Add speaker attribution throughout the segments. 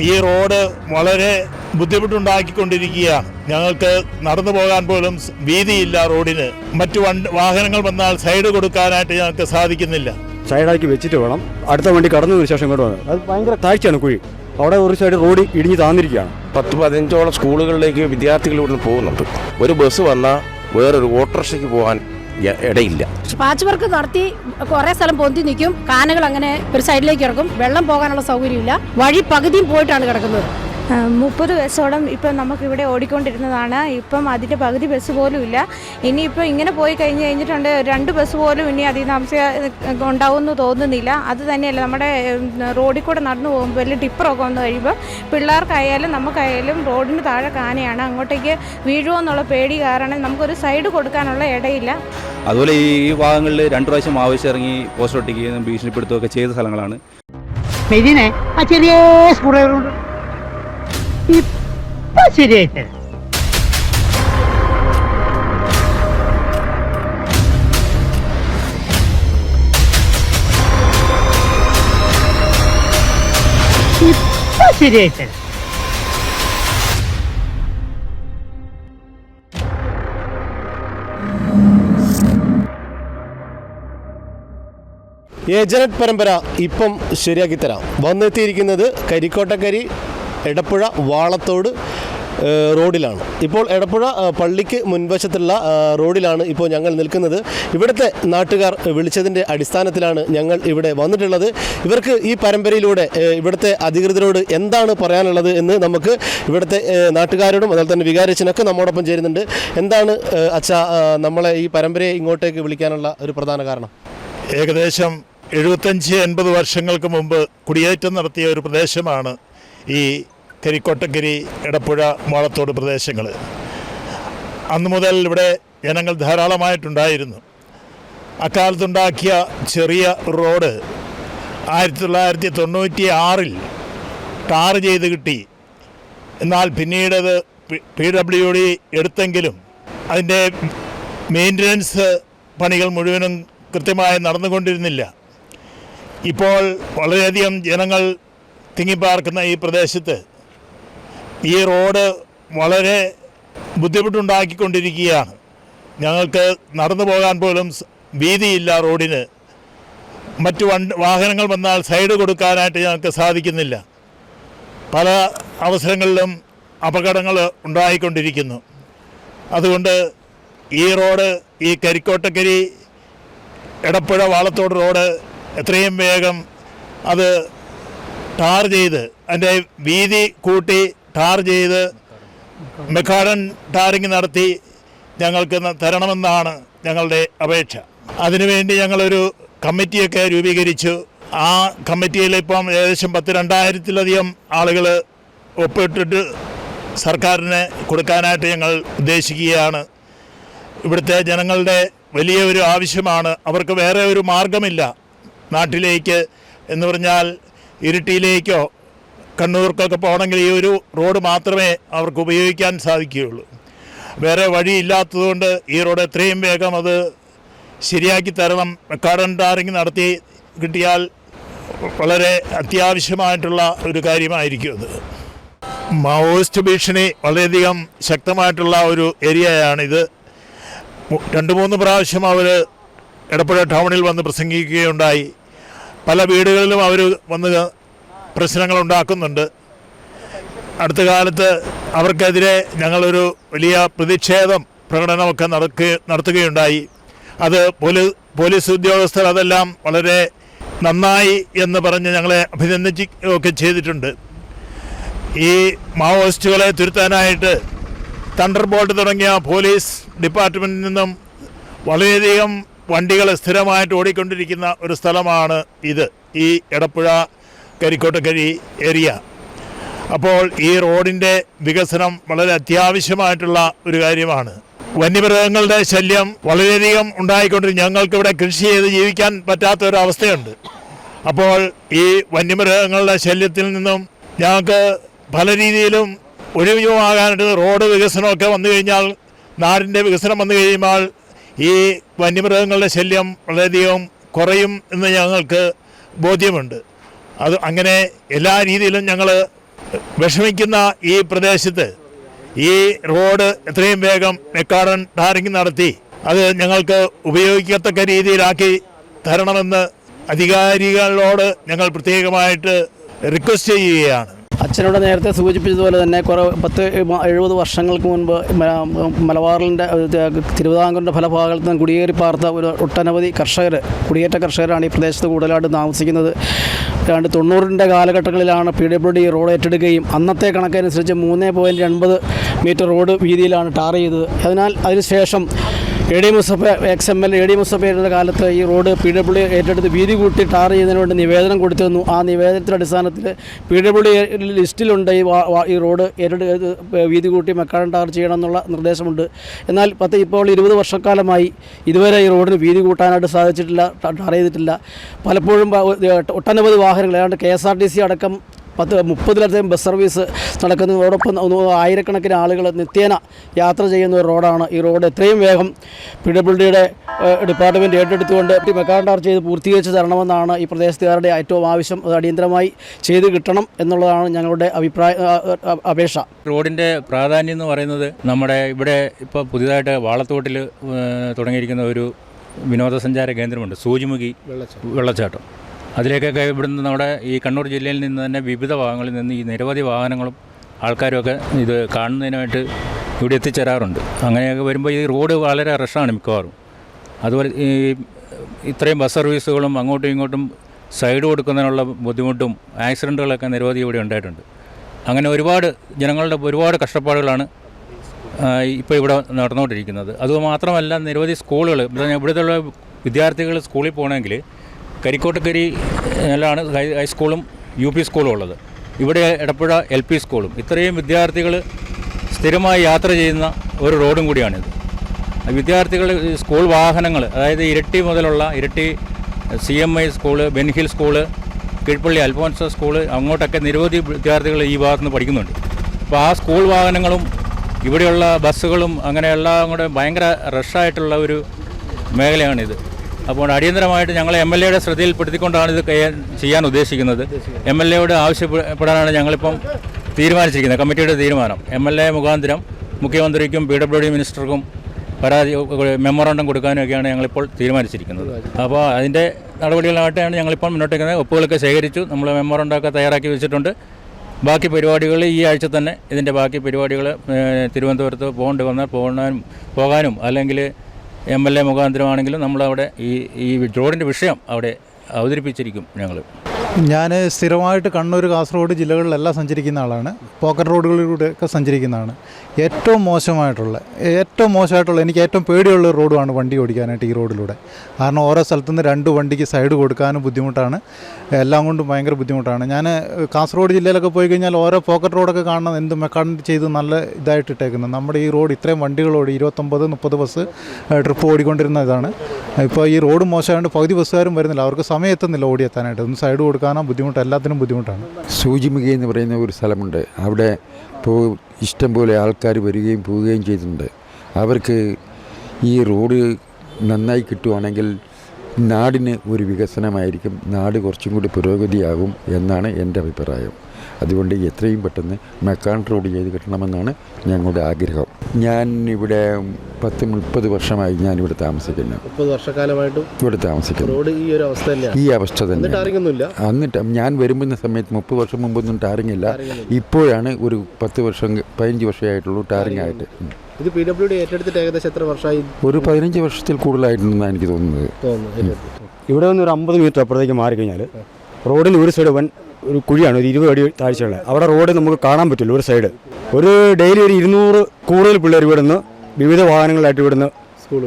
Speaker 1: ഈ റോഡ് വളരെ ബുദ്ധിമുട്ടുണ്ടാക്കിക്കൊണ്ടിരിക്കുകയാണ്. ഞങ്ങൾക്ക് നടന്നു പോകാൻ പോലും വീതിയില്ല റോഡിന്. മറ്റു വാഹനങ്ങൾ വന്നാൽ സൈഡ് കൊടുക്കാനായിട്ട് ഞങ്ങൾക്ക് സാധിക്കുന്നില്ല.
Speaker 2: സൈഡാക്കി വെച്ചിട്ട് വേണം. അടുത്ത വണ്ടി കടന്നതിന് ശേഷം ഇങ്ങോട്ട് വന്നത്. അത് ഭയങ്കര താഴ്ചയാണ് കുഴി. അവിടെ ഒരു സൈഡ് റോഡ് ഇടിഞ്ഞ് താന്നിരിക്കുകയാണ്.
Speaker 3: പത്ത് പതിനഞ്ചോളം സ്കൂളുകളിലേക്ക് വിദ്യാർത്ഥികൾ ഇവിടുന്ന് പോകുന്നുണ്ട്. ഒരു ബസ് വന്നാൽ വേറൊരു ഓട്ടോറിക്ഷയ്ക്ക് പോകാൻ ഇടയില്ല.
Speaker 4: പാച്ച് വർക്ക് നടത്തി കുറെ സ്ഥലം പൊന്തി നിൽക്കും. കാനകൾ അങ്ങനെ ഒരു സൈഡിലേക്ക് ഇറക്കും. വെള്ളം പോകാനുള്ള സൗകര്യമില്ല. വഴി പകുതിയും പോയിട്ടാണ് കിടക്കുന്നത്.
Speaker 5: മുപ്പത് ബസ്സോളം ഇപ്പം നമുക്കിവിടെ ഓടിക്കൊണ്ടിരുന്നതാണ്. ഇപ്പം അതിന്റെ പകുതി ബസ് പോലും ഇല്ല. ഇനിയിപ്പോൾ ഇങ്ങനെ പോയി കഴിഞ്ഞ് കഴിഞ്ഞിട്ടുണ്ട് രണ്ട് ബസ് പോലും ഇനി അധികം താമസം ഉണ്ടാവുമെന്ന് തോന്നുന്നില്ല. അത് തന്നെയല്ല നമ്മുടെ റോഡിൽ കൂടെ നടന്നു പോകുമ്പോൾ വലിയ ടിപ്പറൊക്കെ വന്നു കഴിയുമ്പോൾ പിള്ളേർക്കായാലും നമുക്കായാലും റോഡിന് താഴെ കാനയാണ്. അങ്ങോട്ടേക്ക് വീഴുമോ എന്നുള്ള പേടി കാരണം നമുക്കൊരു സൈഡ് കൊടുക്കാനുള്ള ഇടയില്ല.
Speaker 6: അതുപോലെ ഈ ഭാഗങ്ങളിൽ രണ്ടു പ്രാവശ്യം ആവശ്യം ഇറങ്ങി പോസ്റ്റ് ഒട്ടിക്കുകയും ഭീഷണിപ്പെടുത്തുകയൊക്കെ ചെയ്ത സ്ഥലങ്ങളാണ്.
Speaker 7: മെതിനെ ആ ചെറിയ സ്കൂളുകളുണ്ട്. ഇപ്പൊ ശരിയായിട്ട്
Speaker 8: ഏജനറ്റ് പരമ്പര ഇപ്പം ശരിയാക്കി തരാം. വന്നെത്തിയിരിക്കുന്നത് കരിക്കോട്ടക്കരി എടപ്പുഴ വാളത്തോട് റോഡിലാണ്. ഇപ്പോൾ എടപ്പുഴ പള്ളിക്ക് മുൻവശത്തുള്ള റോഡിലാണ് ഇപ്പോൾ ഞങ്ങൾ നിൽക്കുന്നത്. ഇവിടുത്തെ നാട്ടുകാർ വിളിച്ചതിന്റെ അടിസ്ഥാനത്തിലാണ് ഞങ്ങൾ ഇവിടെ വന്നിട്ടുള്ളത്. ഇവർക്ക് ഈ പരമ്പരയിലൂടെ ഇവിടുത്തെ അധികൃതരോട് എന്താണ് പറയാനുള്ളത് എന്ന് നമുക്ക് ഇവിടുത്തെ നാട്ടുകാരോടും അതുപോലെ തന്നെ വികാരച്ചനൊക്കെ നമ്മോടൊപ്പം ചേരുന്നുണ്ട്. എന്താണ് അച്ഛാ നമ്മളെ ഈ പരമ്പരയെ ഇങ്ങോട്ടേക്ക് വിളിക്കാനുള്ള ഒരു പ്രധാന കാരണം?
Speaker 1: ഏകദേശം എഴുപത്തഞ്ച് എൺപത് വർഷങ്ങൾക്ക് മുമ്പ് കുടിയേറ്റം നടത്തിയ ഒരു പ്രദേശമാണ് ഈ കരിക്കോട്ടക്കരി എടപ്പുഴ മോളത്തോട് പ്രദേശങ്ങൾ അന്നു മുതൽ ഇവിടെ ജനങ്ങൾ ധാരാളമായിട്ടുണ്ടായിരുന്നു. അക്കാലത്തുണ്ടാക്കിയ ചെറിയ റോഡ് ആയിരത്തി തൊള്ളായിരത്തി തൊണ്ണൂറ്റി ആറിൽ ടാർ ചെയ്ത് കിട്ടി. എന്നാൽ പിന്നീട് അത് പി ഡബ്ല്യു ഡി എടുത്തെങ്കിലും അതിന്റെ മെയിന്റനൻസ് പണികൾ മുഴുവനും കൃത്യമായി നടന്നുകൊണ്ടിരുന്നില്ല. ഇപ്പോൾ വളരെയധികം ജനങ്ങൾ തിങ്ങിപ്പാർക്കുന്ന ഈ പ്രദേശത്ത് ഈ റോഡ് വളരെ ബുദ്ധിമുട്ടുണ്ടാക്കിക്കൊണ്ടിരിക്കുകയാണ്. ഞങ്ങൾക്ക് നടന്നു പോകാൻ പോലും വീതിയില്ല റോഡിന്. മറ്റു വാഹനങ്ങൾ വന്നാൽ സൈഡ് കൊടുക്കാനായിട്ട് ഞങ്ങൾക്ക് സാധിക്കുന്നില്ല. പല അവസരങ്ങളിലും അപകടങ്ങൾ ഉണ്ടായിക്കൊണ്ടിരിക്കുന്നു. അതുകൊണ്ട് ഈ റോഡ് ഈ കരിക്കോട്ടക്കരി എടപ്പുഴ വാളത്തോട് റോഡ് എത്രയും വേഗം അത് ടാർ ചെയ്ത് അതിന്റെ വീതി കൂട്ടി ടാർ ചെയ്ത് മെക്കാഡൻ ടാറിങ് നടത്തി ഞങ്ങൾക്ക് തരണമെന്നാണ് ഞങ്ങളുടെ അപേക്ഷ. അതിനുവേണ്ടി ഞങ്ങളൊരു കമ്മിറ്റിയൊക്കെ രൂപീകരിച്ചു. ആ കമ്മിറ്റിയിൽ ഇപ്പം ഏകദേശം പത്ത് രണ്ടായിരത്തിലധികം ആളുകൾ ഒപ്പിട്ടിട്ട് സർക്കാരിന് കൊടുക്കാനായിട്ട് ഞങ്ങൾ ഉദ്ദേശിക്കുകയാണ്. ഇവിടുത്തെ ജനങ്ങളുടെ വലിയ ഒരു ആവശ്യമാണ്. അവർക്ക് വേറെ ഒരു മാർഗമില്ല നാട്ടിലേക്ക് എന്ന് പറഞ്ഞാൽ ഇരിട്ടിയിലേക്കോ കണ്ണൂർക്കൊക്കെ പോകണമെങ്കിൽ ഈ ഒരു റോഡ് മാത്രമേ അവർക്ക് ഉപയോഗിക്കാൻ സാധിക്കുകയുള്ളൂ. വേറെ വഴിയില്ലാത്തതുകൊണ്ട് ഈ റോഡ് എത്രയും വേഗം അത് ശരിയാക്കി തരണം. ടാറിങ് നടത്തി കിട്ടിയാൽ വളരെ അത്യാവശ്യമായിട്ടുള്ള ഒരു കാര്യമായിരിക്കും അത്. മാവോയിസ്റ്റ് ഭീഷണി വളരെയധികം ശക്തമായിട്ടുള്ള ഒരു ഏരിയയാണിത്. രണ്ട് മൂന്ന് പ്രാവശ്യം അവർ എടപ്പുഴ ടൗണിൽ വന്ന് പ്രസംഗിക്കുകയുണ്ടായി. പല വീടുകളിലും അവർ വന്ന് പ്രശ്നങ്ങൾ ഉണ്ടാക്കുന്നുണ്ട് അടുത്ത കാലത്ത് അവർക്കെതിരെ ഞങ്ങളൊരു വലിയ പ്രതിഷേധം പ്രകടനമൊക്കെ നടക്കുക നടത്തുകയുണ്ടായി. അത് പോലീസ് പോലീസ് ഉദ്യോഗസ്ഥർ അതെല്ലാം വളരെ നന്നായി എന്ന് പറഞ്ഞ് ഞങ്ങളെ അഭിനന്ദിക്കുകയൊക്കെ ചെയ്തിട്ടുണ്ട്. ഈ മാവോയിസ്റ്റുകളെ തുരുത്താനായിട്ട് തണ്ടർ ബോൾട്ട് തുടങ്ങിയ പോലീസ് ഡിപ്പാർട്ട്മെന്റിൽ നിന്നും വളരെയധികം വണ്ടികൾ സ്ഥിരമായിട്ട് ഓടിക്കൊണ്ടിരിക്കുന്ന ഒരു സ്ഥലമാണ് ഇത്. ഈ എടപ്പുഴ കരിക്കോട്ടക്കരി ഏരിയ. അപ്പോൾ ഈ റോഡിന്റെ വികസനം വളരെ അത്യാവശ്യമായിട്ടുള്ള ഒരു കാര്യമാണ്. വന്യമൃഗങ്ങളുടെ ശല്യം വളരെയധികം ഉണ്ടായിക്കൊണ്ടിരിക്കും ഞങ്ങൾക്കിവിടെ കൃഷി ചെയ്ത് ജീവിക്കാൻ പറ്റാത്ത ഒരു അവസ്ഥയുണ്ട് അപ്പോൾ ഈ വന്യമൃഗങ്ങളുടെ ശല്യത്തിൽ നിന്നും ഞങ്ങൾക്ക് പല രീതിയിലും ഒഴിവുമാകാനായിട്ട് റോഡ് വികസനമൊക്കെ വന്നു കഴിഞ്ഞാൽ നാടിന്റെ വികസനം വന്നു കഴിയുമ്പോൾ ഈ വന്യമൃഗങ്ങളുടെ ശല്യം വളരെയധികം കുറയും എന്ന് ഞങ്ങൾക്ക് ബോധ്യമുണ്ട്. അത് അങ്ങനെ എല്ലാ രീതിയിലും ഞങ്ങൾ വിഷമിക്കുന്ന ഈ പ്രദേശത്ത് ഈ റോഡ് എത്രയും വേഗം മെക്കാടൻ ടാറിങ് നടത്തി അത് ഞങ്ങൾക്ക് ഉപയോഗിക്കത്തക്ക രീതിയിലാക്കി തരണമെന്ന് അധികാരികളോട് ഞങ്ങൾ പ്രത്യേകമായിട്ട് റിക്വസ്റ്റ് ചെയ്യുകയാണ്.
Speaker 9: അച്ഛനോട് നേരത്തെ സൂചിപ്പിച്ചതുപോലെ തന്നെ കുറേ പത്ത് എഴുപത് വർഷങ്ങൾക്ക് മുൻപ് മലബാറിന്റെ തിരുവിതാംകൂറിന്റെ പല ഭാഗത്തു നിന്ന് കുടിയേറി പാർത്ത ഒരു ഒട്ടനവധി കർഷകർ കുടിയേറ്റ കർഷകരാണ് ഈ പ്രദേശത്ത് കൂടുതലായിട്ട് താമസിക്കുന്നത്. ഏതാണ്ട് തൊണ്ണൂറിന്റെ കാലഘട്ടങ്ങളിലാണ് പി ഡബ്ല്യു ഡി റോഡ് ഏറ്റെടുക്കുകയും അന്നത്തെ കണക്കനുസരിച്ച് മൂന്ന് പോയിന്റ് എൺപത് മീറ്റർ റോഡ് വീതിയിലാണ് ടാർ ചെയ്തത്. അതിനാൽ അതിനുശേഷം A D Musafa ex M L A A മുസഫയുടെ കാലത്ത് ഈ റോഡ് പി ഡബ്ല്യു ഏറ്റെടുത്ത് വീതി കൂട്ടി ടാർ ചെയ്യുന്നതിന് വേണ്ടി നിവേദനം കൊടുത്തിരുന്നു ആ നിവേദനത്തിന്റെ അടിസ്ഥാനത്തിൽ പി ഡബ്ല്യു ലിസ്റ്റിലുണ്ട് ഈ ഈ റോഡ് ഏറ്റെടുത്ത് വീതി കൂട്ടി മെക്കാടൻ ടാർ ചെയ്യണം എന്നുള്ള നിർദ്ദേശമുണ്ട്. എന്നാൽ പത്ത് ഇപ്പോൾ ഇരുപത് വർഷക്കാലമായി ഇതുവരെ ഈ റോഡിന് വീതി കൂട്ടാനായിട്ട് സാധിച്ചിട്ടില്ല ടാർ ചെയ്തിട്ടില്ല. പലപ്പോഴും ഒട്ടനവധി വാഹനങ്ങൾ ഏതാണ്ട് K S R T C അടക്കം പത്ത് മുപ്പതിലധികം ബസ് സർവീസ് നടക്കുന്നതോടൊപ്പം ഒന്ന് ആയിരക്കണക്കിന് ആളുകൾ നിത്യേന യാത്ര ചെയ്യുന്ന ഒരു റോഡാണ്. ഈ റോഡ് എത്രയും വേഗം പി ഡബ്ല്യു ഡിയുടെ ഡിപ്പാർട്ട്മെന്റ് ഏറ്റെടുത്തുകൊണ്ട് മെക്കാണ്ടാർ ചെയ്ത് പൂർത്തീകരിച്ച് തരണമെന്നാണ് ഈ പ്രദേശത്തുകാരുടെ ഏറ്റവും ആവശ്യം. അത് അടിയന്തരമായി ചെയ്ത് കിട്ടണം എന്നുള്ളതാണ് ഞങ്ങളുടെ അഭിപ്രായ അപേക്ഷ.
Speaker 6: റോഡിന്റെ പ്രാധാന്യം എന്ന് പറയുന്നത് നമ്മുടെ ഇവിടെ ഇപ്പോൾ പുതിയതായിട്ട് വാളത്തോട്ടിൽ തുടങ്ങിയിരിക്കുന്ന ഒരു വിനോദസഞ്ചാര കേന്ദ്രമുണ്ട്. സൂചിമുഖി വെള്ളച്ചാട്ടം. അതിലേക്കൊക്കെ ഇവിടുന്ന് നമ്മുടെ ഈ കണ്ണൂർ ജില്ലയിൽ നിന്ന് തന്നെ വിവിധ ഭാഗങ്ങളിൽ നിന്ന് ഈ നിരവധി വാഹനങ്ങളും ആൾക്കാരുമൊക്കെ ഇത് കാണുന്നതിനായിട്ട് ഇവിടെ എത്തിച്ചേരാറുണ്ട്. അങ്ങനെയൊക്കെ വരുമ്പോൾ ഈ റോഡ് വളരെ റഷാണ് മിക്കവാറും. അതുപോലെ ഈ ഇത്രയും ബസ് സർവീസുകളും അങ്ങോട്ടും ഇങ്ങോട്ടും സൈഡ് കൊടുക്കുന്നതിനുള്ള ബുദ്ധിമുട്ടും ആക്സിഡന്റുകളൊക്കെ നിരവധി ഇവിടെ ഉണ്ടായിട്ടുണ്ട്. അങ്ങനെ ഒരുപാട് ജനങ്ങളുടെ ഒരുപാട് കഷ്ടപ്പാടുകളാണ് ഇപ്പോൾ ഇവിടെ നടന്നുകൊണ്ടിരിക്കുന്നത്. അതുമാത്രമല്ല നിരവധി സ്കൂളുകൾ ഇവിടുത്തെ വിദ്യാർത്ഥികൾ സ്കൂളിൽ പോകണമെങ്കിൽ കരിക്കോട്ടക്കരി ലാണ് ഹൈസ്കൂളും യു പി സ്കൂളും ഉള്ളത്. ഇവിടെ എടപ്പുഴ എൽ പി സ്കൂളും. ഇത്രയും വിദ്യാർത്ഥികൾ സ്ഥിരമായി യാത്ര ചെയ്യുന്ന ഒരു റോഡും കൂടിയാണിത്. വിദ്യാർത്ഥികൾ സ്കൂൾ വാഹനങ്ങൾ അതായത് ഇരട്ടി മുതലുള്ള Iritty C M I school Benhill school Keezhpally Alphonsa school അങ്ങോട്ടൊക്കെ നിരവധി വിദ്യാർത്ഥികൾ ഈ ഭാഗത്തുനിന്ന് പഠിക്കുന്നുണ്ട്. അപ്പോൾ ആ സ്കൂൾ വാഹനങ്ങളും ഇവിടെയുള്ള ബസ്സുകളും അങ്ങനെ എല്ലാം കൂടെ ഭയങ്കര റഷായിട്ടുള്ള ഒരു മേഖലയാണിത്. അപ്പോൾ അടിയന്തരമായിട്ട് ഞങ്ങൾ എം എൽ എയുടെ ശ്രദ്ധയിൽപ്പെടുത്തിക്കൊണ്ടാണ് ഇത് ചെയ്യാൻ ഉദ്ദേശിക്കുന്നത്. എം എൽ എയോട് ആവശ്യപ്പെടാനാണ് ഞങ്ങളിപ്പം തീരുമാനിച്ചിരിക്കുന്നത് കമ്മിറ്റിയുടെ തീരുമാനം. എം എൽ എ മുഖാന്തരം മുഖ്യമന്ത്രിക്കും പി ഡബ്ല്യു ഡി മിനിസ്റ്റർക്കും പരാതി മെമ്മോറാണ്ടം കൊടുക്കാനൊക്കെയാണ് ഞങ്ങളിപ്പോൾ തീരുമാനിച്ചിരിക്കുന്നത്. അപ്പോൾ അതിന്റെ നടപടികളായിട്ടാണ് ഞങ്ങളിപ്പോൾ മുന്നോട്ട് വയ്ക്കുന്നത് ഒപ്പുകളൊക്കെ ശേഖരിച്ചു നമ്മൾ മെമ്മോറാണ്ടമൊക്കെ തയ്യാറാക്കി വെച്ചിട്ടുണ്ട്. ബാക്കി പരിപാടികൾ ഈ ആഴ്ച തന്നെ ഇതിന്റെ ബാക്കി പരിപാടികൾ തിരുവനന്തപുരത്ത് പോകേണ്ടി വന്നാൽ പോകാനും പോകാനും അല്ലെങ്കിൽ എം എൽ എ മുഖാന്തരമാണെങ്കിലും നമ്മളവിടെ ഈ ഈ റോഡിന്റെ വിഷയം അവിടെ അവതരിപ്പിച്ചിരിക്കും ഞങ്ങൾ.
Speaker 10: ഞാൻ സ്ഥിരമായിട്ട് കണ്ണൂർ കാസർഗോഡ് ജില്ലകളിലെല്ലാം സഞ്ചരിക്കുന്ന ആളാണ്. പോക്കറ്റ് റോഡുകളിലൂടെ ഒക്കെ സഞ്ചരിക്കുന്നതാണ് ഏറ്റവും മോശമായിട്ടുള്ള ഏറ്റവും മോശമായിട്ടുള്ള എനിക്ക് ഏറ്റവും പേടിയുള്ള റോഡുമാണ് വണ്ടി ഓടിക്കാനായിട്ട് ഈ റോഡിലൂടെ. കാരണം ഓരോ സ്ഥലത്തുനിന്ന് രണ്ട് വണ്ടിക്ക് സൈഡ് കൊടുക്കാനും ബുദ്ധിമുട്ടാണ്. എല്ലാം കൊണ്ടും ഭയങ്കര ബുദ്ധിമുട്ടാണ്. ഞാൻ കാസർഗോഡ് ജില്ലയിലൊക്കെ പോയി കഴിഞ്ഞാൽ ഓരോ പോക്കറ്റ് റോഡൊക്കെ കാണണം എന്ത് മെക്കാനിക് ചെയ്ത് നല്ല ഇതായിട്ട് ഇട്ടേക്കുന്നത് നമ്മുടെ ഈ റോഡ് ഇത്രയും വണ്ടികളോടി ഇരുപത്തൊമ്പത് മുപ്പത് ബസ് ട്രിപ്പ് ഓടിക്കൊണ്ടിരുന്ന ഇതാണ്. ഇപ്പോൾ ഈ റോഡ് മോശമായതുകൊണ്ട് പകുതി ബസ്സുകാരും വരുന്നില്ല. അവർക്ക് സമയം എത്തുന്നില്ല ഓടിയെത്താനായിട്ട്. ഒന്ന് സൈഡ് കൊടുക്കാനോ ബുദ്ധിമുട്ട് എല്ലാത്തിനും ബുദ്ധിമുട്ടാണ്.
Speaker 11: സൂചിമുഖി എന്ന് പറയുന്ന ഒരു സ്ഥലമുണ്ട്. അവിടെ ഇപ്പോൾ ഇഷ്ടംപോലെ ആൾക്കാർ വരികയും പോവുകയും ചെയ്തിട്ടുണ്ട്. അവർക്ക് ഈ റോഡ് നന്നായി കിട്ടുവാണെങ്കിൽ നാടിന് ഒരു വികസനമായിരിക്കും. നാട് കുറച്ചും കൂടി പുരോഗതിയാകും എന്നാണ് എന്റെ അഭിപ്രായം. അതുകൊണ്ട് എത്രയും പെട്ടെന്ന് മെക്കാൻ റോഡ് ചെയ്ത് കിട്ടണമെന്നാണ് ഞങ്ങളുടെ ആഗ്രഹം. ഞാൻ ഇവിടെ പത്ത് മുപ്പത് വർഷമായി ഞാൻ ഇവിടെ താമസിക്കുന്നു.
Speaker 8: മുപ്പത് വർഷക്കാലമായിട്ടും
Speaker 11: ഇവിടെ താമസിക്കുന്നു.
Speaker 8: റോഡ് ഈ ഒരു അവസ്ഥ
Speaker 11: ഈ അവസ്ഥ തന്നെ എന്നിട്ട് ഞാൻ വരുമ്പോൾ സമയത്ത് മുപ്പത് വർഷം മുമ്പൊന്നും ടാറിങ് ഇല്ല. ഇപ്പോഴാണ് ഒരു പത്ത് വർഷം പതിനഞ്ച് വർഷമായിട്ടുള്ളൂ ടാറിങ് ആയിട്ട്.
Speaker 8: ഇത് പി ഡബ്ല്യു ഡി ഏറ്റെടുത്തിട്ട് ഏകദേശം എത്ര വർഷമായി?
Speaker 11: ഒരു പതിനഞ്ച് വർഷത്തിൽ കൂടുതലായിട്ടുണ്ടെന്നാണ് എനിക്ക് തോന്നുന്നത്.
Speaker 8: തോന്നുന്നു.
Speaker 2: ഇവിടെ നിന്ന് ഒരു അമ്പത് മീറ്റർ അപ്പുറത്തേക്ക് മാറിക്കഴിഞ്ഞാൽ റോഡിൽ ഒരു സൈഡ് വൻ ഒരു കുഴിയാണ് ഒരു ഇരുപത് അടി താഴ്ചയുള്ള. അവിടെ റോഡ് നമുക്ക് കാണാൻ പറ്റില്ല ഒരു സൈഡ് ഒരു ഡെയിലി ഒരു ഇരുന്നൂറ് കൂടുതൽ പിള്ളേർ ഇവിടുന്ന് വിവിധ വാഹനങ്ങളായിട്ട് ഇവിടുന്ന്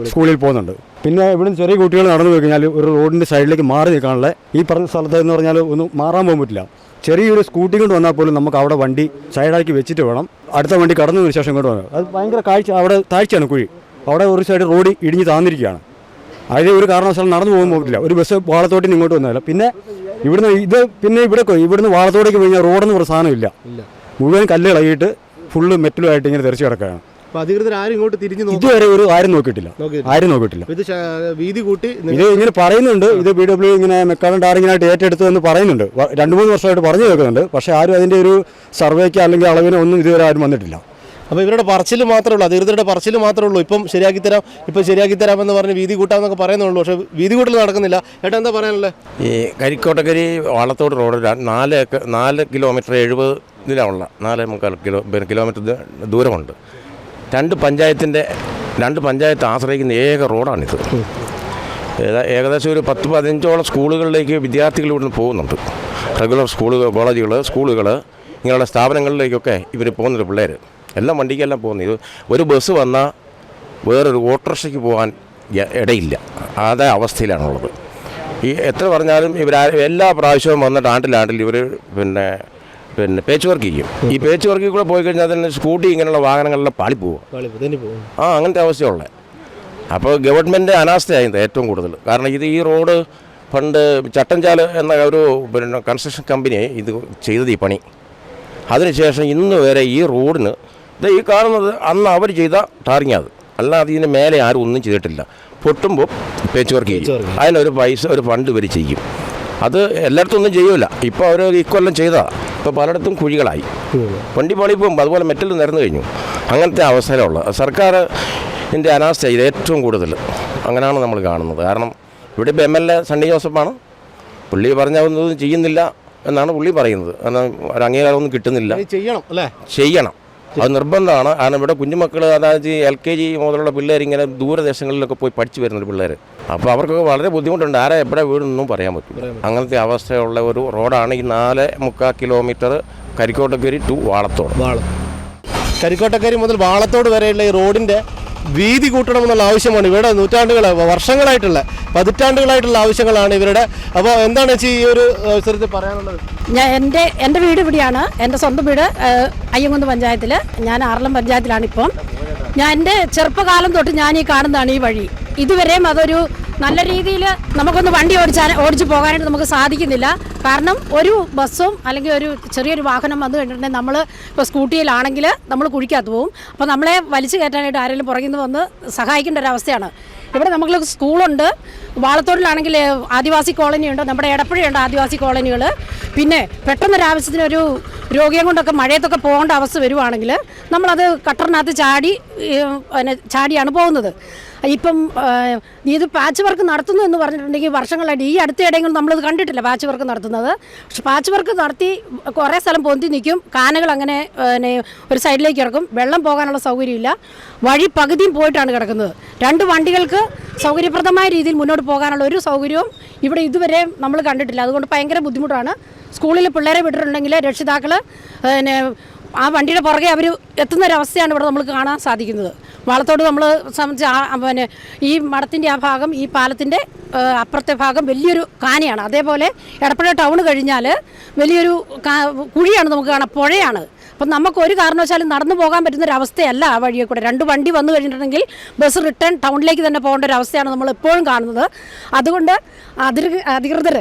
Speaker 2: സ്കൂളിൽ പോകുന്നുണ്ട്. പിന്നെ ഇവിടുന്ന് ചെറിയ കുട്ടികൾ നടന്നു പോയി കഴിഞ്ഞാൽ ഒരു റോഡിന്റെ സൈഡിലേക്ക് മാറി നിൽക്കാനുള്ള ഈ പറഞ്ഞ സ്ഥലത്ത് എന്ന് പറഞ്ഞാൽ ഒന്ന് മാറാൻ പോകാൻ പറ്റില്ല. ചെറിയൊരു സ്കൂട്ടി കൊണ്ട് വന്നാൽ പോലും നമുക്ക് അവിടെ വണ്ടി സൈഡാക്കി വെച്ചിട്ട് വേണം. അടുത്ത വണ്ടി കടന്നതിന് ശേഷം ഇങ്ങോട്ട് വന്നത് അത് ഭയങ്കര കാഴ്ച അവിടെ താഴ്ചയാണ് കുഴി. അവിടെ ഒരു സൈഡ് റോഡ് ഇടിഞ്ഞ് താന്നിരിക്കുകയാണ്. അതിൽ ഒരു കാരണവശാലും നടന്നു പോകാൻ പറ്റില്ല. ഒരു ബസ് വാളത്തോട്ടിന് ഇങ്ങോട്ട് വന്നതല്ല പിന്നെ ഇവിടുന്ന് ഇത് പിന്നെ ഇവിടെ ഇവിടുന്ന് വാളത്തോടേക്ക് കഴിഞ്ഞാൽ റോഡെന്ന് ഒരു സാധനമില്ല. മുഴുവൻ കല്ല് ഇളകിയിട്ട് ഫുള്ള് മെറ്റലുമായിട്ട് ഇങ്ങനെ തെറിച്ച് കിടക്കുകയാണ്. ഇതുവരെ ഒരു ആരും നോക്കിയിട്ടില്ല. ആരും നോക്കിയിട്ടില്ല.
Speaker 8: വീതി കൂട്ടി
Speaker 2: ഇത് ഇങ്ങനെ പറയുന്നുണ്ട്. ഇത് ബി ഡബ്ല്യു ഇങ്ങനെ മെക്കാഡൻ ടാറിങ്ങിനായിട്ട് ഏറ്റെടുത്തു എന്ന് പറയുന്നുണ്ട്. രണ്ടു രണ്ട് മൂന്ന് വർഷമായിട്ട് പറഞ്ഞു കേൾക്കുന്നുണ്ട്. പക്ഷേ ആരും അതിന്റെ ഒരു സർവേക്ക് അല്ലെങ്കിൽ അളവിനോ ഒന്നും ഇതുവരെ ആരും വന്നിട്ടില്ല.
Speaker 8: അപ്പോൾ ഇവരുടെ പറച്ചിൽ മാത്രമേ ഉള്ളൂ അധികൃതരുടെ പറച്ചിൽ മാത്രമേ ഉള്ളൂ. ഇപ്പം ശരിയാക്കി തരാം ഇപ്പം ശരിയാക്കി തരാമെന്ന് പറഞ്ഞ് വീതി കൂട്ടാമെന്നൊക്കെ പറയുന്നുള്ളൂ. പക്ഷേ വീതി കൂട്ടൽ നടക്കുന്നില്ല. ഏട്ടാ എന്താ പറയാനുള്ളത്
Speaker 3: ഈ കരിക്കോട്ടക്കരി വാളത്തോട് റോഡ് നാല് നാല് കിലോമീറ്റർ എഴുപതിലുള്ള നാല് മുക്കാൽ കിലോ കിലോമീറ്റർ ദൂരമുണ്ട്. രണ്ട് പഞ്ചായത്തിന്റെ രണ്ട് പഞ്ചായത്ത് ആശ്രയിക്കുന്ന ഏക റോഡാണിത്. ഏകദേശം ഒരു പത്ത് പതിനഞ്ചോളം സ്കൂളുകളിലേക്ക് വിദ്യാർത്ഥികൾ ഇവിടുന്ന് പോകുന്നുണ്ട്. റെഗുലർ സ്കൂളുകൾ കോളേജുകൾ സ്കൂളുകൾ ഇങ്ങനെയുള്ള സ്ഥാപനങ്ങളിലേക്കൊക്കെ ഇവർ പോകുന്നുണ്ട് പിള്ളേർ എല്ലാം വണ്ടിക്കെല്ലാം പോകുന്നത് ഇത് ഒരു ബസ് വന്നാൽ വേറൊരു ഓട്ടോറിക്ഷയ്ക്ക് പോകാൻ ഇടയില്ല. അതേ അവസ്ഥയിലാണുള്ളത്. ഈ എത്ര പറഞ്ഞാലും ഇവർ എല്ലാ പ്രാവശ്യവും വന്നിട്ട് ആണ്ടിലാണ്ടിൽ ഇവർ പിന്നെ പിന്നെ പേച്ച് വർക്ക് ചെയ്യും. ഈ പേച്ച് വർക്കിൽ കൂടെ പോയി കഴിഞ്ഞാൽ തന്നെ സ്കൂട്ടി ഇങ്ങനെയുള്ള വാഹനങ്ങളെല്ലാം പോകും ആ അങ്ങനത്തെ അവസ്ഥയുള്ളത് അപ്പോൾ ഗവൺമെന്റ് അനാസ്ഥയായത് ഏറ്റവും കൂടുതൽ. കാരണം ഇത് ഈ റോഡ് പണ്ട് ചട്ടഞ്ചാൽ എന്ന ഒരു പിന്നെ കൺസ്ട്രക്ഷൻ കമ്പനി ഇത് ചെയ്തത് ഈ പണി. അതിനുശേഷം ഇന്ന് വരെ ഈ റോഡിന് ഇത് ഈ കാണുന്നത് അന്ന് അവർ ചെയ്ത ടാറിങ് അത്. അല്ലാതെ ഇതിന് മേലെ ആരും ഒന്നും ചെയ്തിട്ടില്ല. പൊട്ടുമ്പോൾ പേച്ച് വർക്ക് ചെയ്യും. അതിനൊരു പൈസ ഒരു ഫണ്ട് ഇവർ ചെയ്യും. അത് എല്ലായിടത്തും ഒന്നും ചെയ്യൂല. ഇപ്പോൾ അവർ ഇക്കൊല്ലം ചെയ്തതാണ് ഇപ്പോൾ പലയിടത്തും കുഴികളായി. വണ്ടി പണിപ്പോകും അതുപോലെ മെറ്റൽ നിരന്നു കഴിഞ്ഞു. അങ്ങനത്തെ അവസരമുള്ള സർക്കാർ ഇതിന്റെ അനാസ്ഥ ഇത് ഏറ്റവും കൂടുതൽ അങ്ങനെയാണ് നമ്മൾ കാണുന്നത്. കാരണം ഇവിടെ ഇപ്പോൾ എം എൽ എ സണ്ണി ജോസഫാണ്. പുള്ളി പറഞ്ഞൊന്നും ചെയ്യുന്നില്ല എന്നാണ് പുള്ളി പറയുന്നത്. കാരണം ഒരു അംഗീകാരമൊന്നും കിട്ടുന്നില്ല.
Speaker 8: ചെയ്യണം അല്ലേ?
Speaker 3: ചെയ്യണം. അത് നിർബന്ധമാണ്. കാരണം ഇവിടെ കുഞ്ഞുമക്കൾ അതായത് എൽ കെ ജി മുതലുള്ള പിള്ളേർ ഇങ്ങനെ ദൂരദേശങ്ങളിലൊക്കെ പോയി പഠിച്ചു വരുന്ന പിള്ളേർ അപ്പോൾ അവർക്കൊക്കെ വളരെ ബുദ്ധിമുട്ടുണ്ട്. ആരാ എവിടെ വീടൊന്നും പറയാൻ പറ്റും അങ്ങനത്തെ അവസ്ഥയുള്ള ഒരു റോഡാണ് ഈ നാല് മുക്കാൽ കിലോമീറ്റർ കരിക്കോട്ടക്കരി ടു വാളത്തോട്.
Speaker 8: വാളം. കരിക്കോട്ടക്കരി മുതൽ വാളത്തോട് വരെയുള്ള ഈ റോഡിന്റെ വീതി കൂട്ടണമെന്നുള്ള ആവശ്യമാണ്. ഇവിടെ നൂറ്റാണ്ടുകൾ വർഷങ്ങളായിട്ടുള്ള പതിറ്റാണ്ടുകളായിട്ടുള്ള ആവശ്യങ്ങളാണ് ഇവരുടെ. അപ്പോൾ എന്താണ് വെച്ചാൽ ഈ ഒരു അവസരത്തിൽ പറയാനുള്ളത്?
Speaker 4: ഞാൻ എന്റെ എന്റെ വീട് ഇവിടെയാണ്. എന്റെ സ്വന്തം വീട് അയ്യങ്കുന്ന് പഞ്ചായത്തിൽ ഞാൻ ആറളം പഞ്ചായത്തിലാണ് ഇപ്പം ഞാൻ എന്റെ ചെറുപ്പകാലം തൊട്ട് ഞാൻ ഈ കാണുന്നതാണ് ഈ വഴി. ഇതുവരെയും അതൊരു നല്ല രീതിയിൽ നമുക്കൊന്ന് വണ്ടി ഓടിച്ചാൽ ഓടിച്ചു പോകാനായിട്ട് നമുക്ക് സാധിക്കുന്നില്ല. കാരണം ഒരു ബസ്സും അല്ലെങ്കിൽ ഒരു ചെറിയൊരു വാഹനം വന്നു കഴിഞ്ഞിട്ടുണ്ടെങ്കിൽ നമ്മൾ ഇപ്പോൾ സ്കൂട്ടിയിലാണെങ്കിൽ നമ്മൾ കുഴിക്കകത്ത് പോകും അപ്പോൾ നമ്മളെ വലിച്ചു കയറ്റാനായിട്ട് ആരെങ്കിലും പുറകിൽ നിന്ന് വന്ന് സഹായിക്കേണ്ട ഒരു അവസ്ഥയാണ്. ഇവിടെ നമുക്ക് സ്കൂളുണ്ട്. വാളത്തോടിലാണെങ്കിൽ ആദിവാസി കോളനി ഉണ്ട്. നമ്മുടെ എടപ്പുഴയുണ്ട് ആദിവാസി കോളനികൾ. പിന്നെ പെട്ടെന്നൊരാവശ്യത്തിന് ഒരു രോഗിയെ കൊണ്ടൊക്കെ മഴയത്തൊക്കെ പോകേണ്ട അവസ്ഥ വരുവാണെങ്കിൽ നമ്മളത് കട്ടറിനകത്ത് ചാടി പിന്നെ ചാടിയാണ് പോകുന്നത്. ഇപ്പം ഇത് പാച്ച് വർക്ക് നടത്തുന്നു എന്ന് പറഞ്ഞിട്ടുണ്ടെങ്കിൽ വർഷങ്ങളായിട്ട് ഈ അടുത്തയിടെങ്കിലും നമ്മളത് കണ്ടിട്ടില്ല പാച്ച് വർക്ക് നടത്തുന്നത്. പക്ഷെ പാച്ച് വർക്ക് നടത്തി കുറേ സ്ഥലം പൊന്തി നിൽക്കും. കാനകൾ അങ്ങനെ പിന്നെ ഒരു സൈഡിലേക്ക് ഇറക്കും. വെള്ളം പോകാനുള്ള സൗകര്യമില്ല. വഴി പകുതിയും പോയിട്ടാണ് കിടക്കുന്നത്. രണ്ട് വണ്ടികൾക്ക് സൗകര്യപ്രദമായ രീതിയിൽ മുന്നോട്ട് പോകാനുള്ള ഒരു സൗകര്യവും ഇവിടെ ഇതുവരെ നമ്മൾ കണ്ടിട്ടില്ല. അതുകൊണ്ട് ഭയങ്കര ബുദ്ധിമുട്ടാണ്. സ്കൂളിൽ പിള്ളേരെ വിട്ടിട്ടുണ്ടെങ്കിൽ രക്ഷിതാക്കൾ പിന്നെ ആ വണ്ടിയുടെ പുറകെ അവർ എത്തുന്ന ഒരവസ്ഥയാണ് ഇവിടെ നമ്മൾ കാണാൻ സാധിക്കുന്നത്. വളത്തോട് നമ്മൾ സംബന്ധിച്ച് ആ പിന്നെ ഈ മഠത്തിന്റെ ആ ഭാഗം ഈ പാലത്തിന്റെ അപ്പുറത്തെ ഭാഗം വലിയൊരു കാനയാണ്. അതേപോലെ എടപ്പുഴ ടൗൺ കഴിഞ്ഞാൽ വലിയൊരു കുഴിയാണ് നമുക്ക് കാണാം പുഴയാണ്. അപ്പം നമുക്ക് ഒരു കാരണവശാലും നടന്നു പോകാൻ പറ്റുന്ന ഒരു അവസ്ഥയല്ല ആ വഴിയെ കൂടെ. രണ്ട് വണ്ടി വന്നു കഴിഞ്ഞിട്ടുണ്ടെങ്കിൽ ബസ് റിട്ടേൺ ടൗണിലേക്ക് തന്നെ പോകേണ്ട ഒരു അവസ്ഥയാണ് നമ്മൾ എപ്പോഴും കാണുന്നത്. അതുകൊണ്ട് അധികൃ അധികൃതർ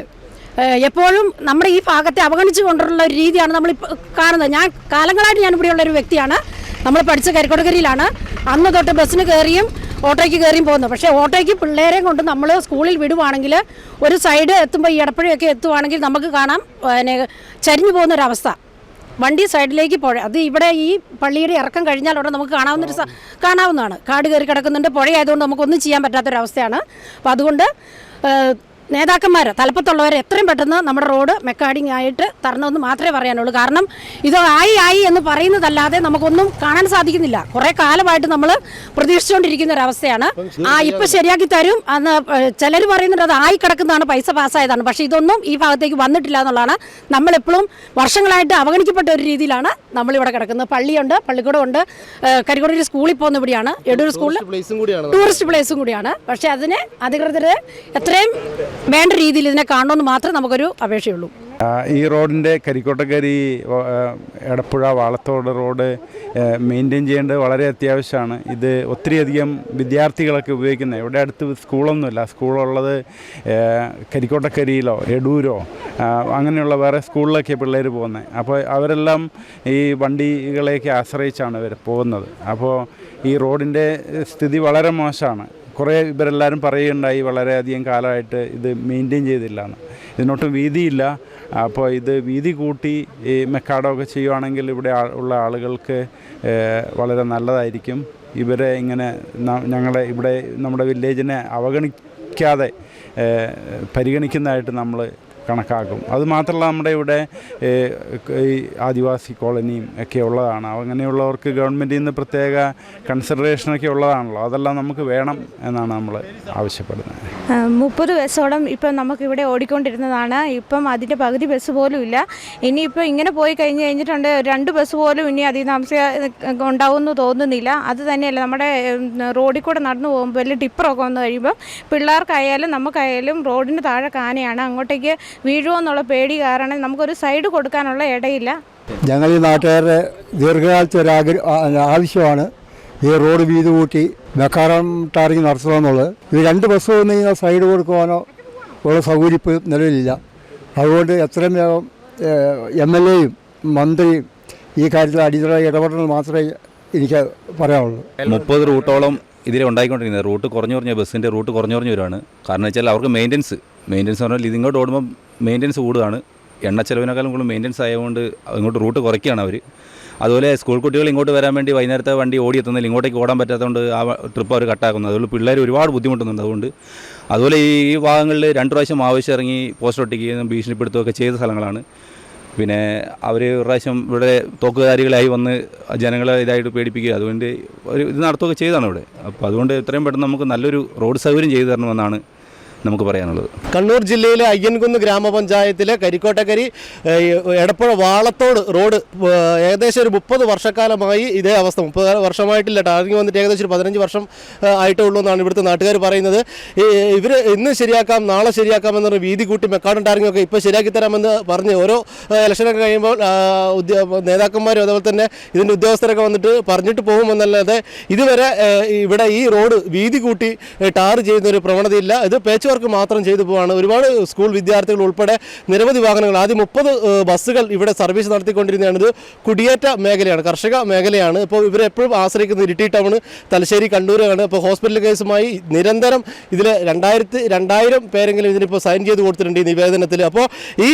Speaker 4: എപ്പോഴും നമ്മുടെ ഈ ഭാഗത്തെ അവഗണിച്ചു കൊണ്ടുള്ള ഒരു രീതിയാണ് നമ്മൾ കാണുന്നത്. ഞാൻ കാലങ്ങളായിട്ട് ഞാൻ ഇവിടെയുള്ള ഒരു വ്യക്തിയാണ്. നമ്മൾ പഠിച്ച കരിക്കോട്ടകരിയിലാണ് അന്ന് തൊട്ട് ബസ്സിന് കയറിയും ഓട്ടോയ്ക്ക് കയറിയും പോകുന്നത്. പക്ഷേ ഓട്ടോയ്ക്ക് പിള്ളേരെ കൊണ്ട് നമ്മൾ സ്കൂളിൽ വിടുവാണെങ്കിൽ ഒരു സൈഡ് എത്തുമ്പോൾ ഈ ഇടപ്പഴയൊക്കെ എത്തുവാണെങ്കിൽ നമുക്ക് കാണാം പിന്നെ ചരിഞ്ഞു പോകുന്നൊരവസ്ഥ വണ്ടി സൈഡിലേക്ക് പുഴ അത് ഇവിടെ ഈ പള്ളിയുടെ ഇറക്കം കഴിഞ്ഞാൽ ഉടനെ നമുക്ക് കാണാവുന്നൊരു കാണാവുന്നതാണ്. കാട് കയറി കിടക്കുന്നുണ്ട് പുഴയായതുകൊണ്ട് നമുക്കൊന്നും ചെയ്യാൻ പറ്റാത്തൊരവസ്ഥയാണ്. അപ്പോൾ അതുകൊണ്ട് നേതാക്കന്മാർ തലപ്പത്തുള്ളവർ എത്രയും പെട്ടെന്ന് നമ്മുടെ റോഡ് മെക്കാഡിങ് ആയിട്ട് തരണമെന്ന് മാത്രമേ പറയാനുള്ളൂ. കാരണം ഇത് ആയി ആയി എന്ന് പറയുന്നതല്ലാതെ നമുക്കൊന്നും കാണാൻ സാധിക്കുന്നില്ല. കുറേ കാലമായിട്ട് നമ്മൾ പ്രതീക്ഷിച്ചുകൊണ്ടിരിക്കുന്ന ഒരവസ്ഥയാണ് ആ ഇപ്പം ശരിയാക്കി തരും. അന്ന് ചിലർ പറയുന്നുണ്ട് അത് ആയി കിടക്കുന്നതാണ് പൈസ പാസ്സായതാണ്. പക്ഷേ ഇതൊന്നും ഈ ഭാഗത്തേക്ക് വന്നിട്ടില്ല എന്നുള്ളതാണ് നമ്മളെപ്പോഴും വർഷങ്ങളായിട്ട് അവഗണിക്കപ്പെട്ട ഒരു രീതിയിലാണ് നമ്മളിവിടെ കിടക്കുന്നത്. പള്ളിയുണ്ട് പള്ളിക്കൂടമുണ്ട്. കരിക്കോടൊരു സ്കൂളിൽ പോകുന്ന ഇവിടെയാണ്. എടൂർ സ്കൂളിൽ ടൂറിസ്റ്റ് പ്ലേസും കൂടിയാണ്. പക്ഷേ അതിന് അധികൃതർ എത്രയും വേണ്ട രീതിയിൽ ഇതിനെ കാണണമെന്ന് മാത്രമേ നമുക്കൊരു അപേക്ഷയുള്ളൂ.
Speaker 10: ഈ റോഡിന്റെ കരിക്കോട്ടക്കരി എടപ്പുഴ വാളത്തോട് റോഡ് മെയിന്റെയിൻ ചെയ്യേണ്ടത് വളരെ അത്യാവശ്യമാണ്. ഇത് ഒത്തിരിയധികം വിദ്യാർത്ഥികളൊക്കെ ഉപയോഗിക്കുന്നത്. ഇവിടെ അടുത്ത് സ്കൂളൊന്നുമില്ല. സ്കൂളുള്ളത് കരിക്കോട്ടക്കരിയിലോ എടൂരോ അങ്ങനെയുള്ള വേറെ സ്കൂളിലൊക്കെ പിള്ളേർ പോകുന്നത്. അപ്പോൾ അവരെല്ലാം ഈ വണ്ടികളെയൊക്കെ ആശ്രയിച്ചാണ് ഇവർ പോകുന്നത്. അപ്പോൾ ഈ റോഡിന്റെ സ്ഥിതി വളരെ മോശമാണ്. കുറേ ഇവരെല്ലാവരും പറയുകയുണ്ടായി വളരെയധികം കാലമായിട്ട് ഇത് മെയിന്റെയിൻ ചെയ്തില്ല എന്ന് ഇതിനൊട്ടും വീതിയില്ല. അപ്പോൾ ഇത് വീതി കൂട്ടി ഈ മെക്കാഡോ ചെയ്യുവാണെങ്കിൽ ഇവിടെ ഉള്ള ആളുകൾക്ക് വളരെ നല്ലതായിരിക്കും. ഇവരെ ഇങ്ങനെ ഞങ്ങളെ ഇവിടെ നമ്മുടെ വില്ലേജിനെ അവഗണിക്കാതെ പരിഗണിക്കുന്നതായിട്ട് നമ്മൾ കണക്കാക്കും. അതുമാത്രമല്ല നമ്മുടെ ഇവിടെ ഈ ആദിവാസി കോളനിയും ഒക്കെ ഉള്ളതാണ്. അങ്ങനെയുള്ളവർക്ക് ഗവൺമെന്റിൽ നിന്ന് പ്രത്യേക കൺസിഡറേഷനൊക്കെ ഉള്ളതാണല്ലോ. അതെല്ലാം നമുക്ക് വേണം എന്നാണ് നമ്മൾ ആവശ്യപ്പെടുന്നത്.
Speaker 5: മുപ്പത് ബസ്സോളം ഇപ്പം നമുക്കിവിടെ ഓടിക്കൊണ്ടിരുന്നതാണ്. ഇപ്പം അതിന്റെ പകുതി ബസ് പോലും ഇല്ല. ഇനിയിപ്പോൾ ഇങ്ങനെ പോയി കഴിഞ്ഞ് കഴിഞ്ഞിട്ടുണ്ട് രണ്ട് ബസ് പോലും ഇനി അധികം ഉണ്ടാവും ഉണ്ടാവുമെന്ന് തോന്നുന്നില്ല. അത് തന്നെയല്ല നമ്മുടെ റോഡിൽ കൂടെ നടന്നു പോകുമ്പോൾ വലിയ ടിപ്പറൊക്കെ വന്നു കഴിയുമ്പോൾ പിള്ളേർക്കായാലും നമുക്കായാലും റോഡിന് താഴെ കാനയാണ്. അങ്ങോട്ടേക്ക് വീഴുമോ എന്നുള്ള പേടി കാരണം നമുക്കൊരു സൈഡ് കൊടുക്കാനുള്ള ഇടയില്ല.
Speaker 12: ഞങ്ങൾ ഈ നാട്ടുകാരുടെ ദീർഘകാലത്തെ ഒരു ആവശ്യമാണ് ഈ റോഡ് വീതി കൂട്ടി മെക്കാറം ടാറിങ് നടത്തുക എന്നുള്ളത് ഇത് രണ്ട് ബസ് വന്നു കഴിഞ്ഞാൽ സൈഡ് കൊടുക്കുവാനോ ഉള്ള സൗകര്യം ഇപ്പോൾ നിലവിലില്ല. അതുകൊണ്ട് എത്രയും വേഗം എം എൽ എയും മന്ത്രിയും ഈ കാര്യത്തിൽ അടിയന്തര ഇടപെടൽ മാത്രമേ എനിക്ക് പറയാനുള്ളൂ.
Speaker 13: മുപ്പത് റൂട്ടോളം ഇതിലെ ഉണ്ടായിക്കൊണ്ടിരിക്കുന്നത്. റൂട്ട് കുറഞ്ഞു കുറഞ്ഞ ബസ്സിന്റെ റൂട്ട് കുറഞ്ഞു കുറഞ്ഞു വരുവാണ്. കാരണം വെച്ചാൽ അവർക്ക് മെയിന്റനൻസ് മെയിന്റനൻസ് പറഞ്ഞാൽ ഇതിങ്ങോട്ട് ഓടുമ്പോൾ മെയിന്റനൻസ് കൂടുതലാണ് എണ്ണ ചെലവിനേക്കാളും കൂടുതൽ മെയിന്റനൻസ് ആയതുകൊണ്ട് ഇങ്ങോട്ട് റൂട്ട് കുറയ്ക്കുകയാണ് അവർ അതുപോലെ സ്കൂൾ കുട്ടികൾ ഇങ്ങോട്ട് വരാൻ വേണ്ടി വൈകുന്നേരത്തെ വണ്ടി ഓടിയെത്തുന്നതിൽ ഇങ്ങോട്ടേക്ക് ഓടാൻ പറ്റാത്തതുകൊണ്ട് ആ ട്രിപ്പ് അവർ കട്ടാക്കുന്നത് അതുകൊണ്ട് പിള്ളേർ ഒരുപാട് ബുദ്ധിമുട്ടുന്നുണ്ട് അതുകൊണ്ട്. അതുപോലെ ഈ ഭാഗങ്ങളിൽ രണ്ട് പ്രാവശ്യം ആവശ്യം ഇറങ്ങി പോസ്റ്റർ ഒട്ടിക്കുകയും ഭീഷണിപ്പെടുത്തുകയൊക്കെ ചെയ്ത സ്ഥലങ്ങളാണ്. പിന്നെ അവർ ഒരു പ്രാവശ്യം ഇവിടെ തോക്കുകാരികളായി വന്ന് ജനങ്ങളെ ഇതായിട്ട് പേടിപ്പിക്കുക. അതുകൊണ്ട് ഒരു ഇത് നടത്തുകയൊക്കെ ചെയ്താണ് ഇവിടെ. അപ്പോൾ അതുകൊണ്ട് എത്രയും പെട്ടെന്ന് നമുക്ക് നല്ലൊരു റോഡ് സൗകര്യം ചെയ്തു തരണമെന്നാണ് നമുക്ക് പറയാനുള്ളത്.
Speaker 8: കണ്ണൂർ ജില്ലയിലെ അയ്യൻകുന്ന് ഗ്രാമപഞ്ചായത്തിലെ കരിക്കോട്ടക്കരി എടപ്പുഴ വാളത്തോട് റോഡ് ഏകദേശം ഒരു മുപ്പത് വർഷക്കാലമായി ഇതേ അവസ്ഥ. മുപ്പത് വർഷമായിട്ടില്ല ടാറിങ് വന്നിട്ട് ഏകദേശം ഒരു പതിനഞ്ച് വർഷം ആയിട്ടേ ഉള്ളൂ എന്നാണ് ഇവിടുത്തെ നാട്ടുകാർ പറയുന്നത്. ഇവർ ഇന്ന് ശരിയാക്കാം നാളെ ശരിയാക്കാമെന്ന് പറഞ്ഞ് വീതി കൂട്ടി മെക്കാടും ടാർഗിങ് ഒക്കെ ഇപ്പോൾ ശരിയാക്കി തരാമെന്ന് പറഞ്ഞ് ഓരോ ഇലക്ഷനൊക്കെ കഴിയുമ്പോൾ നേതാക്കന്മാരും അതുപോലെ തന്നെ ഇതിന്റെ ഉദ്യോഗസ്ഥരൊക്കെ വന്നിട്ട് പറഞ്ഞിട്ട് പോകുമെന്നല്ലാതെ ഇതുവരെ ഇവിടെ ഈ റോഡ് വീതി കൂട്ടി ടാർ ചെയ്യുന്ന ഒരു പ്രവണതയില്ല. ഇത് പേച്ച് വർക്ക് മാത്രം ചെയ്തു പോവാണ്. ഒരുപാട് സ്കൂൾ വിദ്യാർത്ഥികൾ ഉൾപ്പെടെ നിരവധി വാഹനങ്ങൾ ആദ്യം മുപ്പത് ബസ്സുകൾ ഇവിടെ സർവീസ് നടത്തിക്കൊണ്ടിരുന്നതാണ്. ഇത് കുടിയേറ്റ മേഖലയാണ് കർഷക മേഖലയാണ്. ഇപ്പോൾ ഇവരെപ്പോഴും ആശ്രയിക്കുന്നത് ഇരിട്ടി ടൗൺ തലശ്ശേരി കണ്ണൂരാണ്. ഇപ്പോൾ ഹോസ്പിറ്റൽ കേസുമായി നിരന്തരം ഇതിൽ രണ്ടായിരത്തി രണ്ടായിരം പേരെങ്കിലും ഇതിനിപ്പോൾ സൈൻ ചെയ്ത് കൊടുത്തിട്ടുണ്ട് ഈ നിവേദനത്തിൽ. അപ്പോൾ ഈ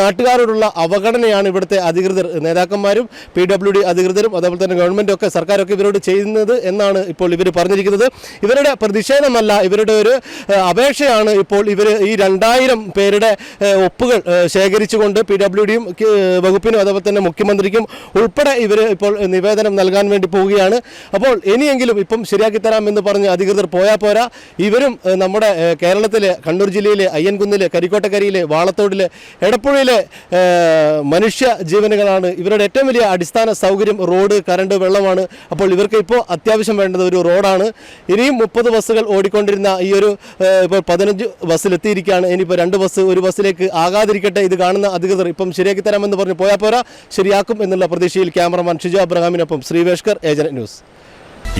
Speaker 8: നാട്ടുകാരോടുള്ള അവഗണനയാണ് ഇവിടുത്തെ അധികൃതർ നേതാക്കന്മാരും പി ഡബ്ല്യു ഡി അധികൃതരും അതേപോലെ തന്നെ ഗവൺമെന്റും ഒക്കെ സർക്കാരൊക്കെ ഇവരോട് ചെയ്യുന്നത് എന്നാണ് ഇപ്പോൾ ഇവർ പറഞ്ഞിരിക്കുന്നത്. ഇവരുടെ പ്രതിഷേധമല്ല ഇവരുടെ ഒരു ഏഹ്, അപേക്ഷയാണ് ഇപ്പോൾ ഇവർ ഈ രണ്ടായിരം പേരുടെ ഒപ്പുകൾ ശേഖരിച്ചുകൊണ്ട് പി ഡബ്ല്യു ഡിയും വകുപ്പിനും അതേപോലെ തന്നെ മുഖ്യമന്ത്രിക്കും ഉൾപ്പെടെ ഇവർ ഇപ്പോൾ നിവേദനം നൽകാൻ വേണ്ടി പോവുകയാണ്. അപ്പോൾ ഇനിയെങ്കിലും ഇപ്പം ശരിയാക്കി തരാം എന്ന് പറഞ്ഞ് അധികൃതർ പോയാൽ പോരാ. ഇവരും നമ്മുടെ കേരളത്തിലെ കണ്ണൂർ ജില്ലയിലെ അയ്യൻകുന്നിലെ കരിക്കോട്ടക്കരിയിലെ വാളത്തോടിലെ എടപ്പുഴയിലെ മനുഷ്യ ജീവനുകളാണ്. ഇവരുടെ ഏറ്റവും വലിയ അടിസ്ഥാന സൗകര്യം റോഡ് കറണ്ട് വെള്ളമാണ്. അപ്പോൾ ഇവർക്ക് ഇപ്പോൾ അത്യാവശ്യം വേണ്ടത് ഒരു റോഡാണ്. ഇനിയും മുപ്പത് ബസ്സുകൾ ഓടിക്കൊണ്ടിരുന്ന ഈ ഒരു ഇപ്പോൾ പതിനഞ്ച് ബസ്സിലെത്തിയിരിക്കുകയാണ്. ഇനിയിപ്പോൾ രണ്ട് ബസ് ഒരു ബസ്സിലേക്ക് ആകാതിരിക്കട്ടെ. ഇത് കാണുന്ന അധികൃതർ ഇപ്പം ശരിയാക്കി തരാമെന്ന് പറഞ്ഞ് പോയാൽ പോരാ. ശരിയാക്കും എന്നുള്ള പ്രതീക്ഷയിൽ ക്യാമറമാൻ ഷിജു അബ്രഹാമിനൊപ്പം ശ്രീവേഷ്കർ ഏജന്റ് ന്യൂസ്.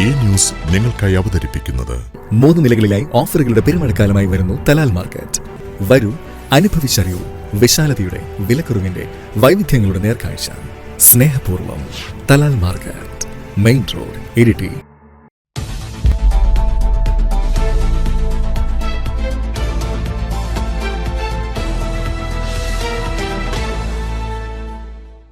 Speaker 14: ഈ ന്യൂസ് നിങ്ങൾക്കായി അവതരിപ്പിക്കുന്നത്
Speaker 15: മൂന്ന് നിലകളിലായി ഓഫറുകളുടെ പെരുമഴക്കാലമായി വരുന്നു തലാൽ മാർക്കറ്റ്. വരൂ അനുഭവിച്ചറിയൂ വിശാലതയുടെ വിലക്കുറവിന്റെ വൈവിധ്യങ്ങളുടെ നേർക്കാഴ്ച. സ്നേഹപൂർവം Talal market. Main road Iritty.